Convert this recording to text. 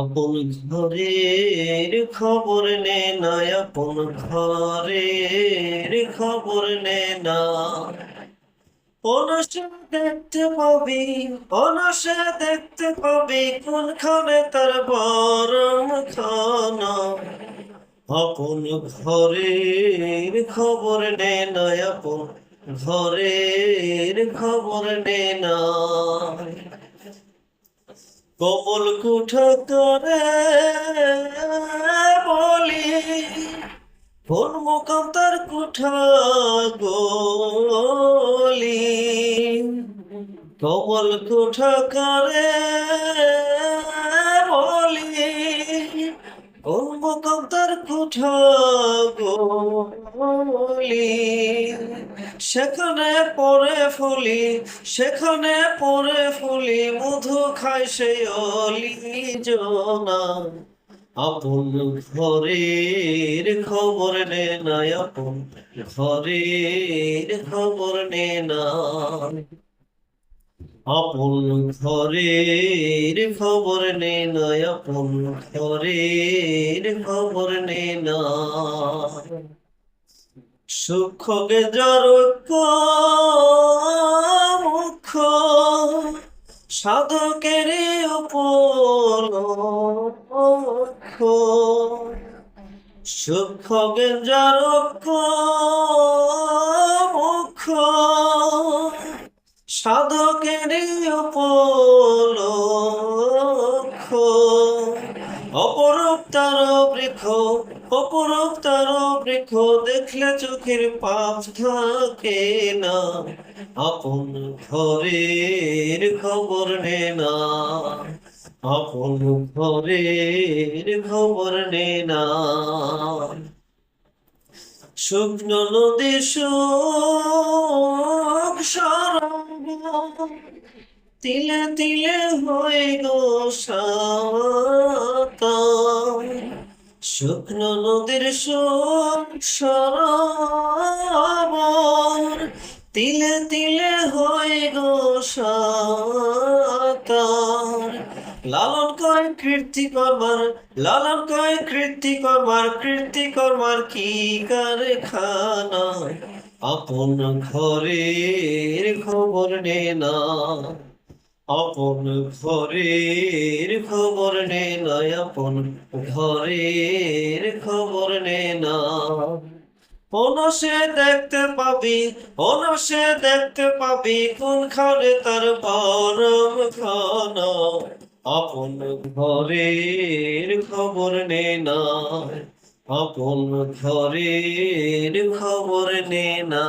আপন ঘরের খবর নে না, আপন ঘরের খবর নে না। অনসে দেখতে পাবি, অনসে দেখতে পাবি কোনখানে তার বরম খানা। আপন ঘরের খবর নে না, আপন ঘরের খবর নে না। কবল কুঠ করে বলি ফোন মুখম তার কুঠ গলি কবল কুঠ করে বলি কোন মোকাম তার কুঠা সেখানে পরে ফুলি, সেখানে পরে ফুলি, মধু খায় সে অলি জনা। আপন ঘরের খবর নে না আপন ঘরের খবর নে না আপন ঘরের খবর নে না আপন ঘরের খবর নে না সুখ গে জর মুখ সাধকের উপলক্ষ সুখ গে জর মুখ সাধকের উপলক্ষ। অপরূপ তার বৃক্ষ, অপরূপ তার বৃক্ষ দেখলে চোখের পাপ থাকে না। আপন ঘরের খবর নে না। আপন ঘরের খবর নে না। শুকনো নদী সুখ তিলে তিলে হয়ে গো শুকনো নদীর সরবর। তিলে তিলে হয়ে গো সাতার লালন কয় কীর্তি করবার, লালন কয় কীর্তি করবার কীর্তি করবার কি কারখানা আপন ঘরের খবর নে না। আপন ঘরের খবর নে না, আপন ঘরের খবর নে না। অনসে দেখতে পাবি, অনসে দেখতে পাবি কোনখানে তার পরম খানা আপন ঘরের খবর নে না। আপন ঘরের খবর নে না।